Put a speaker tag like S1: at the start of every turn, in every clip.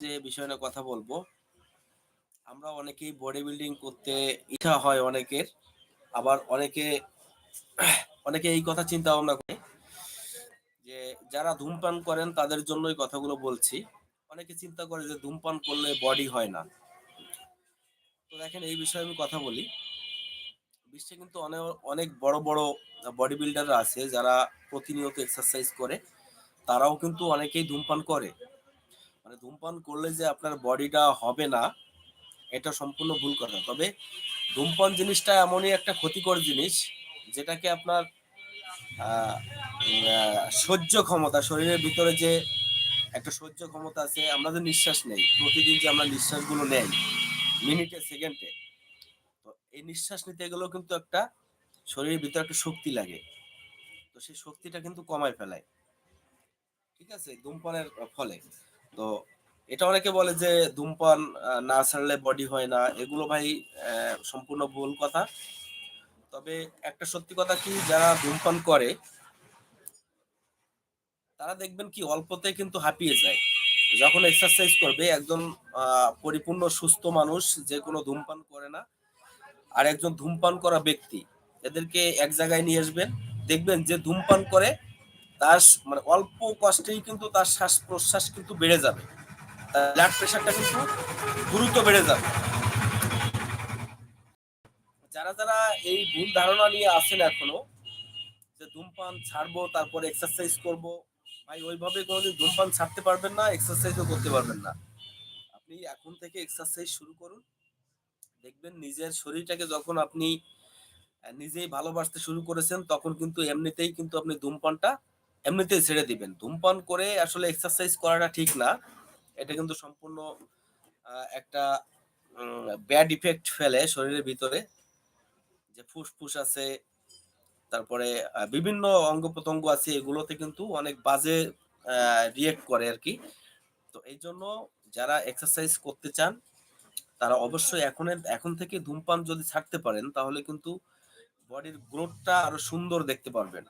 S1: যে বিষয় নিয়ে কথা বলব, আমরা অনেকেই বডি বিল্ডিং করতে ইচ্ছা হয় অনেকের, আবার অনেকে অনেকে এই কথা চিন্তা ভাবনা করে যে যারা ধূমপান করেন তাদের জন্যই কথাগুলো বলছি। অনেকে চিন্তা করে যে ধূমপান করলে বডি হয় না। তো দেখেন, এই বিষয়ে আমি কথা বলি। বিশ্বে কিন্তু অনেক অনেক বড় বড় বডি বিল্ডার আছে যারা প্রতিনিয়ত এক্সারসাইজ করে। তারাও কিন্তু অনেকেই ধূমপান করে। মানে ধূমপান করলে যে আপনার বডিটা হবে না, এটা সম্পূর্ণ ভুল কথা। তবে ধূমপান জিনিসটা এমনই একটা ক্ষতিকর জিনিস, যেটাকে আপনার সহ্য ক্ষমতা, শরীরের ভিতরে যে একটা সহ্য ক্ষমতা আছে, আমরা যে নিঃশ্বাস নেই। প্রতিদিন যে আমরা নিঃশ্বাসগুলো নেই মিনিটে সেকেন্ডে তো এই নিঃশ্বাস নিতে গেলেও কিন্তু একটা শরীরের ভিতরে একটা শক্তি লাগে। তো সেই শক্তিটা কিন্তু কমায় ফেলায়। ঠিক আছে? ধূমপানের ফলে। তো এটা অনেকে বলে যে ধূমপান না ছাড়লে বডি হয় না। এগুলো ভাই সম্পূর্ণ ভুল কথা। তবে একটা সত্যি কথা কি, যারা ধূমপান করে, তারা দেখবেন কি অল্পতে কিন্তু হাঁপিয়ে যায়। যখন এক্সারসাইজ করবে, একজন পরিপূর্ণ সুস্থ মানুষ, যে কোনো ধূমপান করে না, আর একজন ধূমপান করা ব্যক্তি, এদেরকে এক জায়গায় নিয়ে আসবেন। দেখবেন যে ধূমপান করে তার মানে অল্প কষ্টেই কিন্তু তার শ্বাস প্রশ্বাস কিন্তু বেড়ে যাবে। ব্লাড প্রেশারটা কিন্তু দ্রুত বেড়ে যাবে। যারা যারা এই ভুল ধারণা নিয়ে আসেন এখনও, যে ধূমপান ছাড়বো, তারপর এক্সারসাইজ করব, ভাই, ওইভাবে কোনোদিন ধূমপান ছাড়তে পারবেন না এক্সারসাইজও করতে পারবেন না। আপনি এখন থেকে এক্সারসাইজ শুরু করুন। দেখবেন নিজের শরীরটাকে যখন আপনি নিজেই ভালোবাসতে শুরু করেছেন, তখন কিন্তু এমনিতেই কিন্তু আপনি ধূমপানটা এমনিতেই ছেড়ে দিবেন। ধূমপান করে আসলে এক্সারসাইজ করাটা ঠিক না। এটা কিন্তু সম্পূর্ণ একটা ব্যাড ইফেক্ট ফেলে শরীরের ভিতরে। যে ফুসফুস আছে, তারপরে বিভিন্ন অঙ্গ প্রত্যঙ্গ আছে, এগুলোতে কিন্তু অনেক বাজে রিয়েক্ট করে আর কি তো এই জন্য যারা এক্সারসাইজ করতে চান, তারা অবশ্যই এখন এখন থেকে ধূমপান যদি ছাড়তে পারেন, তাহলে কিন্তু বডির গ্রোথটা আরও সুন্দর দেখতে পারবেন।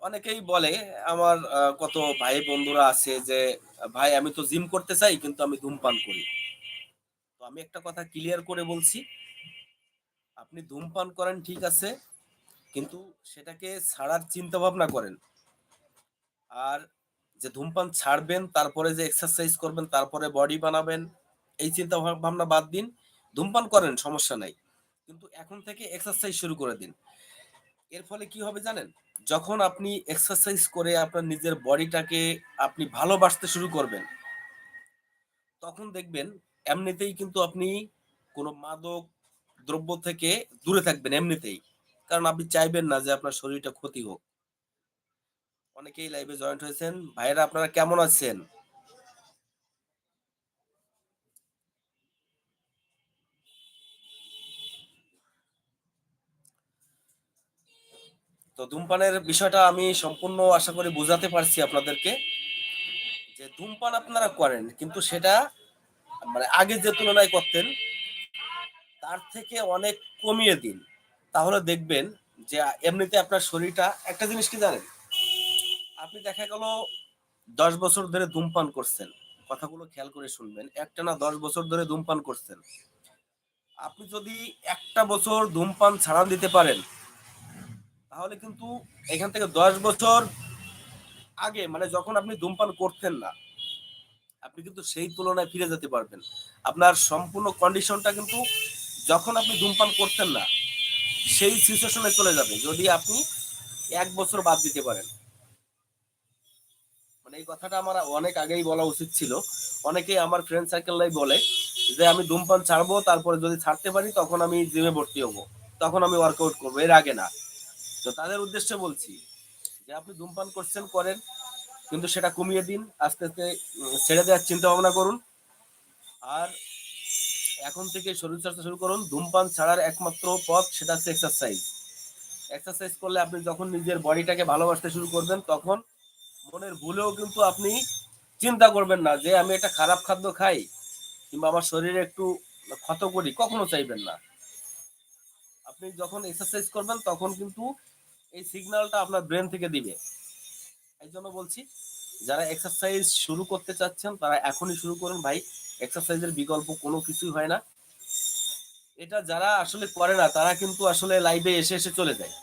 S1: অনেকেই বলে, আমার কত ভাই বন্ধুরা আছে যে, ভাই, আমি তো জিম করতে চাই, কিন্তু আমি ধূমপান করি। তো আমি একটা কথা ক্লিয়ার করে বলছি, আপনি ধূমপান করেন, ঠিক আছে, কিন্তু সেটাকে ছাড়ার চিন্তা ভাবনা করেন। আর যে ধূমপান ছাড়বেন, তারপরে যে এক্সারসাইজ করবেন, তারপরে বডি বানাবেন, এই চিন্তা ভাব- ভাবনা বাদ দিন। ধূমপান করেন, সমস্যা নাই। কিন্তু এখন থেকে এক্সারসাইজ শুরু করে দিন। এর ফলে কি হবে জানেন? যখন আপনি এক্সারসাইজ করে আপনার নিজের বডিটাকে আপনি ভালোবাসতে শুরু করবেন, তখন দেখবেন এমনিতেই কিন্তু আপনি কোনো মাদক দ্রব্য থেকে দূরে থাকবেন এমনিতেই। কারণ আপনি চাইবেন না যে আপনার শরীরটা ক্ষতি হোক। অনেকেই লাইভে জয়েন্ট হয়েছেন। ভাইরা আপনারা কেমন আছেন? তো ধূমপানের বিষয়টা আমি সম্পূর্ণ আশা করি বোঝাতে পারছি আপনাদেরকে যে ধূমপান আপনারা করেন, কিন্তু সেটা মানে আগে যে তুলনায় করতেন, তার থেকে অনেক কমিয়ে দিন। তাহলে দেখবেন যে এমনিতে আপনার শরীরটা, একটা জিনিস কি জানেন? আপনি দেখা গেল দশ বছর ধরে ধূমপান করছেন। কথাগুলো খেয়াল করে শুনবেন, একটা না দশ বছর ধরে ধূমপান করছেন। আপনি যদি একটা বছর ধূমপান ছাড়া দিতে পারেন তাহলে কিন্তু এখান থেকে দশ বছর আগে মানে যখন আপনি ধূমপান করতেন না, আপনি কিন্তু সেই তুলনায় ফিরে যেতে পারবেন। আপনার সম্পূর্ণ কন্ডিশনটা কিন্তু যখন আপনি ধূমপান করতেন না, সেই সিচুয়েশনে চলে যাবে। যদি আপনি এক বছর বাদ দিতে পারেন। মানে এই কথাটা আমার অনেক আগেই বলা উচিত ছিল। অনেকেই আমার ফ্রেন্ড সার্কেলরাই বলে যে, আমি ধূমপান ছাড়বো, তারপরে যদি ছাড়তে পারি, তখন আমি জিমে ভর্তি হব। তখন আমি ওয়ার্কআউট করব। এর আগে না। তো তাদের উদ্দেশ্যে বলছি যে আপনি ধূমপান করছেন, করেন, কিন্তু সেটা কমিয়ে দিন, আস্তে আস্তে ছেড়ে দেওয়ার চিন্তা ভাবনা করুন। আর এখন থেকে শরীর চর্চা শুরু করুন। ধূমপান ছাড়ার একমাত্র পথ সেটা হচ্ছে এক্সারসাইজ এক্সারসাইজ করলে আপনি যখন নিজের বডিটাকে ভালোবাসতে শুরু করবেন, তখন মনের ভুলেও কিন্তু আপনি চিন্তা করবেন না যে আমি একটা খারাপ খাদ্য খাই, কিংবা আমার শরীরে একটু ক্ষত করি, কখনো চাইবেন না। আপনি যখন এক্সারসাইজ করবেন, তখন কিন্তু এই সিগন্যালটা আপনার ব্রেন থেকে দিবে। এই জন্য বলছি, যারা এক্সারসাইজ শুরু করতে চাচ্ছেন, তারা এখনই শুরু করুন ভাই। এক্সারসাইজের বিকল্প কোনো কিছুই হয় না। এটা যারা আসলে করে না, তারা কিন্তু আসলে লাইভে এসে এসে চলে যায়।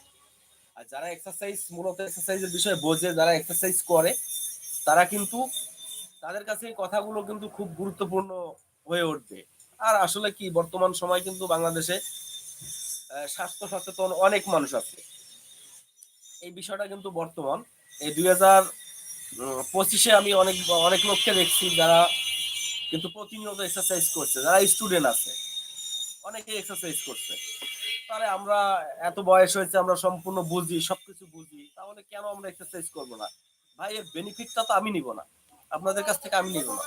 S1: আর যারা এক্সারসাইজ মূলত এক্সারসাইজের বিষয়ে বোঝে, যারা এক্সারসাইজ করে, তারা কিন্তু তাদের কাছে এই কথাগুলো কিন্তু খুব গুরুত্বপূর্ণ হয়ে উঠবে। আর আসলে কি, বর্তমান সময় কিন্তু বাংলাদেশে স্বাস্থ্য সচেতন অনেক মানুষ আছে। এই বিষয়টা কিন্তু বর্তমান। এই দুই হাজার পঁচিশে আমি অনেক অনেক লোককে দেখছি যারা কিন্তু প্রতিনিয়ত এক্সারসাইজ করছে, যারা স্টুডেন্ট আছে। অনেকে এক্সারসাইজ করছে। তাহলে আমরা এত বয়স হয়েছে, আমরা সম্পূর্ণ বুঝি, সবকিছু বুঝি, তাহলে কেন আমরা এক্সারসাইজ করব না? ভাই, এর বেনিফিটটা তো আমি নিব না। আপনাদের কাছ থেকে আমি নিব না।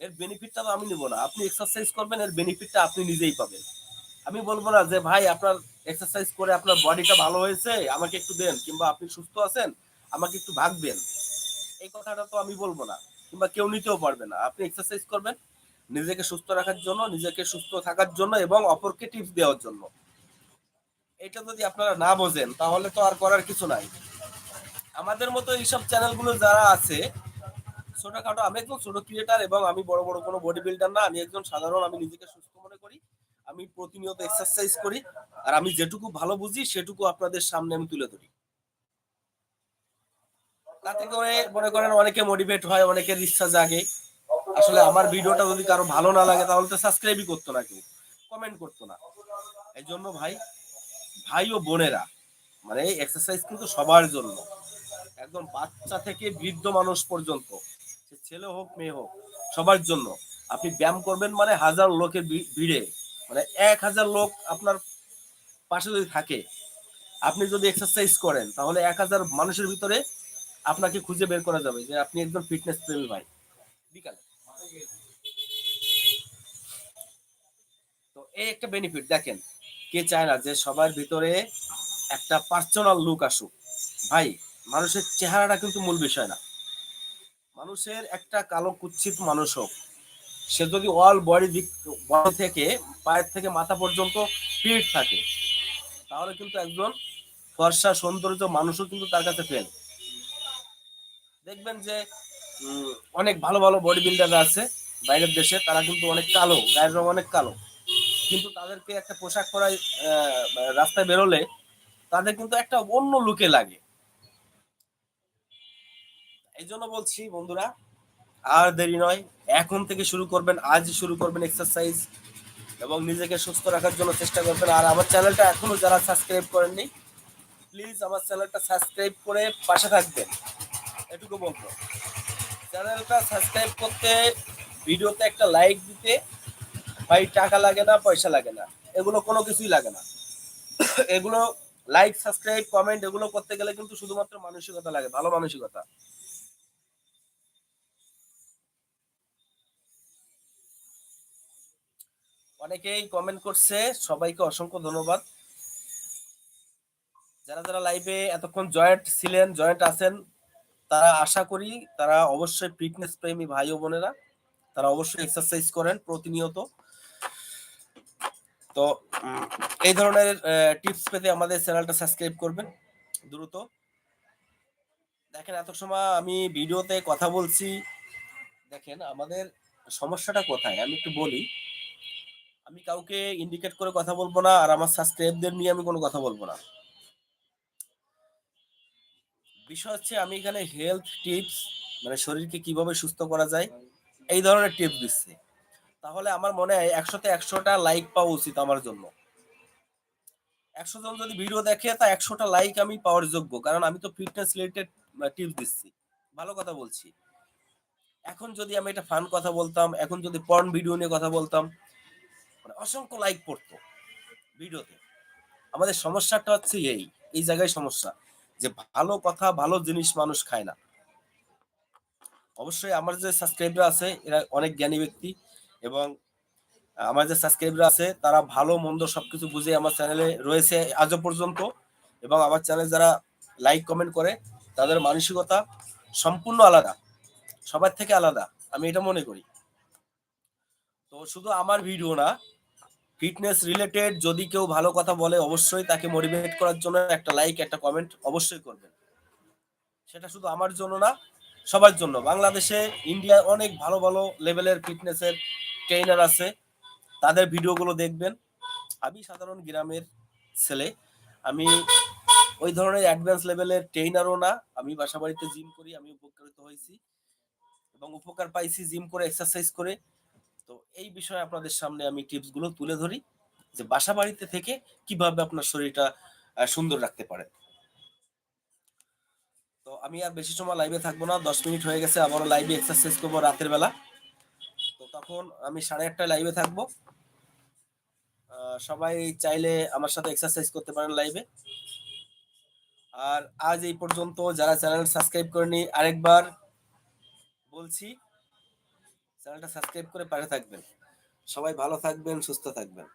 S1: এর বেনিফিটটা তো আমি নিব না। আপনি এক্সারসাইজ করবেন, এর বেনিফিটটা আপনি নিজেই পাবেন। আমি বলব না যে, ভাই, আপনার এক্সারসাইজ করে আপনার বডিটা ভালো হয়েছে, আমাকে একটু দেন, কিংবা আপনি সুস্থ আছেন, আমাকে একটু ভাগবেন এই কথাটা তো আমি বলব না, কিংবা কেউ নিতেও পারবে না। আপনি এক্সারসাইজ করবেন, নিজেকে সুস্থ রাখার জন্য, নিজেকে সুস্থ থাকার জন্য এবং অপরকে টিপস দেওয়ার জন্য। এটা যদি আপনারা না বোঝেন, তাহলে তো আর করার কিছু নাই। আমাদের মতো এইসব চ্যানেলগুলো যারা আছে, ছোটখাটো, আমি একজন ছোট ক্রিয়েটার এবং আমি বড় বড় কোনো বডি বিল্ডার না, আমি একজন সাধারণ, আমি নিজেকে সুস্থ মনে করি। আমি প্রতিনিয়ত এক্সারসাইজ করি, আর আমি যেটুকু ভালো বুঝি সেটুকু আপনাদের সামনে আমি তুলে ধরি। তাতে করে মনে করেন অনেকে মোটিভেট হয়, অনেকের ইচ্ছা জাগে। আসলে আমার ভিডিওটা যদি কারও ভালো না লাগে, তাহলে তো সাবস্ক্রাইবই করতো না কেউ কমেন্ট করতো না। এই জন্য ভাই ভাই ও বোনেরা মানে এক্সারসাইজ কিন্তু সবার জন্য। একদম বাচ্চা থেকে বৃদ্ধ মানুষ পর্যন্ত ছেলে হোক, মেয়ে হোক, সবার জন্য। আপনি ব্যায়াম করবেন মানে হাজার লোকের ভিড়ে। মানে এক হাজার লোক আপনার পাশে যদি থাকে, আপনি যদি এক্সারসাইজ করেন, তাহলে এক হাজার মানুষের ভিতরে আপনাকে খুঁজে বের করা যাবে যে আপনি একজন ফিটনেস প্রেমী ভাই। বিকালে। তো এই একটা বেনিফিট দেখেন, কে চায় না যে সবার ভিতরে একটা পার্সোনাল লুক আসুক। ভাই, মানুষের চেহারাটা কিন্তু মূল বিষয় না। মানুষের একটা কালো কুচ্ছিত মানুষ হোক সে যদি অল বডি দিক বডি থেকে, পায়ের থেকে মাথা পর্যন্ত ফিট থাকে, তাহলে কিন্তু একজন ফর্সা সৌন্দর্য মানুষও কিন্তু তার কাছে ফেল দেখবেন যে অনেক ভালো ভালো বডি বিল্ডার আছে বাইরের দেশে, তারা কিন্তু অনেক কালো, গায়ের রং অনেক কালো। কিন্তু তাদেরকে একটা পোশাক পরায় রাস্তায় বেরোলে তাদের কিন্তু একটা অন্য লুকে লাগে। এই জন্য বলছি বন্ধুরা আর দেরি নয়, এখন থেকে শুরু করবেন আজ শুরু করবেন এক্সারসাইজ এবং নিজেকে সুস্থ রাখার জন্য চেষ্টা করবেন। আর আমার চ্যানেলটা এখনও যারা সাবস্ক্রাইব করেননি প্লিজ আমার চ্যানেলটা সাবস্ক্রাইব করে পাশে থাকবেন। এটুকু বলব। চ্যানেলটা সাবস্ক্রাইব করতে ভিডিওতে একটা লাইক দিতে ভাই টাকা লাগে না, পয়সা লাগে না। এগুলো কোনো কিছুই লাগে না। এগুলো লাইক সাবস্ক্রাইব কমেন্ট এগুলো করতে গেলে কিন্তু শুধুমাত্র মানসিকতা লাগে, ভালো মানসিকতা। অনেকেই কমেন্ট করছে, সবাইকে অসংখ্য ধন্যবাদ। যারা যারা লাইভে এতক্ষণ জয়েন্ট ছিলেন জয়েন্ট আছেন, তারা আশা করি তারা অবশ্যই ফিটনেস প্রেমী ভাই ও বোনেরা, তারা অবশ্যই এক্সারসাইজ করেন প্রতিনিয়ত। তো এই ধরনের টিপস পেতে আমাদের চ্যানেলটা সাবস্ক্রাইব করবেন দ্রুত। দেখেন, এত সময় আমি ভিডিওতে কথা বলছি। দেখেন, আমাদের সমস্যাটা কোথায়? আমি একটু বলি। আমি কাউকে ইন্ডিকেট করে কথা বলব না, আর আমার সাবস্ক্রাইবদের নিয়ে আমি কোনো কথা বলব না। বিষয় হচ্ছে, আমি এখানে হেলথ টিপস মানে শরীরকে কীভাবে সুস্থ করা যায়, এই ধরনের টিপস দিচ্ছি। তাহলে আমার মনে হয় একশোতে একশোটা লাইক পাওয়া উচিত আমার জন্য। একশো জন যদি ভিডিও দেখে, তা একশোটা লাইক আমি পাওয়ার যোগ্য, কারণ আমি তো ফিটনেস রিলেটেড টিপস দিচ্ছি। ভালো কথা বলছি। এখন যদি আমি এটা ফান কথা বলতাম, এখন যদি পর্ন ভিডিও নিয়ে কথা বলতাম অসংখ্য লাইক পড়তো ভিডিওতে। আমাদের সমস্যাটা হচ্ছে এই এই জায়গায় সমস্যা যে ভালো কথা, ভালো জিনিস মানুষ খায় না। অবশ্যই আমার যে সাবস্ক্রাইবার আছে, এরা অনেক জ্ঞানী ব্যক্তি এবং আমার যে সাবস্ক্রাইবার আছে, তারা ভালো, মন্দ সবকিছু বুঝে আমার চ্যানেলে রয়েছে আজও পর্যন্ত এবং আমার চ্যানেল যারা লাইক কমেন্ট করে, তাদের মানসিকতা সম্পূর্ণ আলাদা, সবার থেকে আলাদা, আমি এটা মনে করি। তো শুধু আমার ভিডিও না ফিটনেস রিলেটেড যদি কেউ ভালো কথা বলে, অবশ্যই তাকে মোটিভেট করার জন্য একটা লাইক একটা কমেন্ট অবশ্যই করবেন। সেটা শুধু আমার জন্য না, সবার জন্য। বাংলাদেশে ইন্ডিয়ায় অনেক ভালো ভালো লেভেলের ফিটনেসের ট্রেনার আছে। তাদের ভিডিওগুলো দেখবেন। আমি সাধারণ গ্রামের ছেলে। আমি ওই ধরনের অ্যাডভান্স লেভেলের ট্রেনারও না। আমি বাসা বাড়িতে জিম করি, আমি উপকৃত হয়েছি। এবং উপকার পাইছি জিম করে এক্সারসাইজ করে। তো এই বিষয়ে আপনাদের সামনে আমি টিপসগুলো তুলে ধরি যে বাসা বাড়িতে থেকে কীভাবে আপনার শরীরটা সুন্দর রাখতে পারে তো আমি আর বেশি সময় লাইভে থাকব না, দশ মিনিট হয়ে গেছে, আবারও লাইভে এক্সারসাইজ করব রাতের বেলা। তো তখন আমি সাড়ে আটটায় লাইভে থাকব। সবাই চাইলে আমার সাথে এক্সারসাইজ করতে পারেন লাইভে আর আজ এই পর্যন্ত যারা চ্যানেল সাবস্ক্রাইব করেনি, আরেকবার বলছি চ্যানেলটা সাবস্ক্রাইব করে পাশে থাকবেন। সবাই ভালো থাকবেন সুস্থ থাকবেন।